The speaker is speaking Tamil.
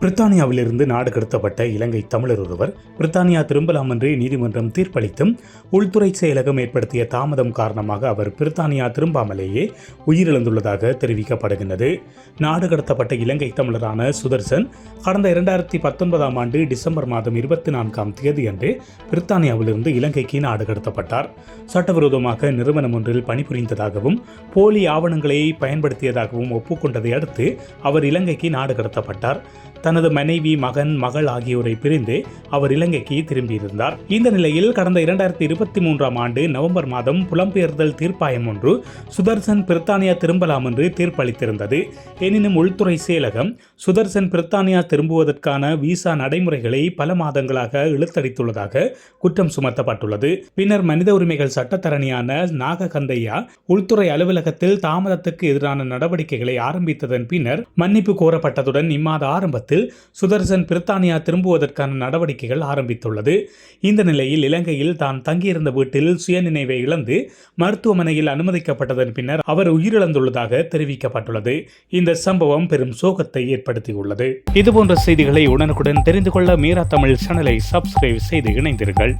பிரித்தானியாவிலிருந்து நாடு கடத்தப்பட்ட இலங்கை தமிழர் ஒருவர் பிரித்தானியா திரும்பலாம் என்று நீதிமன்றம் தீர்ப்பளித்தும் உள்துறை செயலகம் ஏற்படுத்திய தாமதம் காரணமாக அவர் பிரித்தானியா திரும்பாமலேயே உயிரிழந்துள்ளதாக தெரிவிக்கப்படுகின்றது. நாடு கடத்தப்பட்ட இலங்கை தமிழரான சுதர்சன் கடந்த இரண்டாயிரத்தி பத்தொன்பதாம் ஆண்டு டிசம்பர் மாதம் இருபத்தி நான்காம் தேதி அன்று பிரித்தானியாவிலிருந்து இலங்கைக்கு நாடு கடத்தப்பட்டார். சட்டவிரோதமாக நிறுவனம் ஒன்றில் பணிபுரிந்ததாகவும் போலி ஆவணங்களை பயன்படுத்தியதாகவும் ஒப்புக்கொண்டதை அடுத்து அவர் இலங்கைக்கு நாடு கடத்தப்பட்டார். தனது மனைவி மகன் மகள் ஆகியோரை பிரிந்து அவர் இலங்கைக்கு திரும்பியிருந்தார். இந்த நிலையில் கடந்த இரண்டாயிரத்தி இருபத்தி மூன்றாம் ஆண்டு நவம்பர் மாதம் புலம்பெயர்தல் தீர்ப்பாயம் ஒன்று சுதர்சன் பிரித்தானியா திரும்பலாம் என்று தீர்ப்பளித்திருந்தது. எனினும் உள்துறை செயலகம் சுதர்சன் பிரித்தானியா திரும்புவதற்கான விசா நடைமுறைகளை பல மாதங்களாக இழுத்தடித்துள்ளதாக குற்றம் சுமத்தப்பட்டுள்ளது. பின்னர் மனித உரிமைகள் சட்டத்தரணியான நாககந்தையா உள்துறை அலுவலகத்தில் தாமதத்துக்கு எதிரான நடவடிக்கைகளை ஆரம்பித்ததன் பின்னர் மன்னிப்பு கோரப்பட்டதுடன் இம்மாத ஆரம்பத்தில் நிலையில் சுதர்சன் பிரித்தானியா திரும்புவதற்கான நடவடிக்கைகள் ஆரம்பித்துள்ளது. இந்த நிலையில் இலங்கையில் தான் தங்கியிருந்த வீட்டில் சுயநினைவை இழந்து மருத்துவமனையில் அனுமதிக்கப்பட்டதன் பின்னர் அவர் உயிரிழந்துள்ளதாக தெரிவிக்கப்பட்டுள்ளது. இந்த சம்பவம் பெரும் சோகத்தை ஏற்படுத்தியுள்ளது. இதுபோன்ற செய்திகளை உடனுக்குடன் தெரிந்து கொள்ள மீரா தமிழ் சேனலை சப்ஸ்கிரைப் செய்து இணைந்தீர்கள்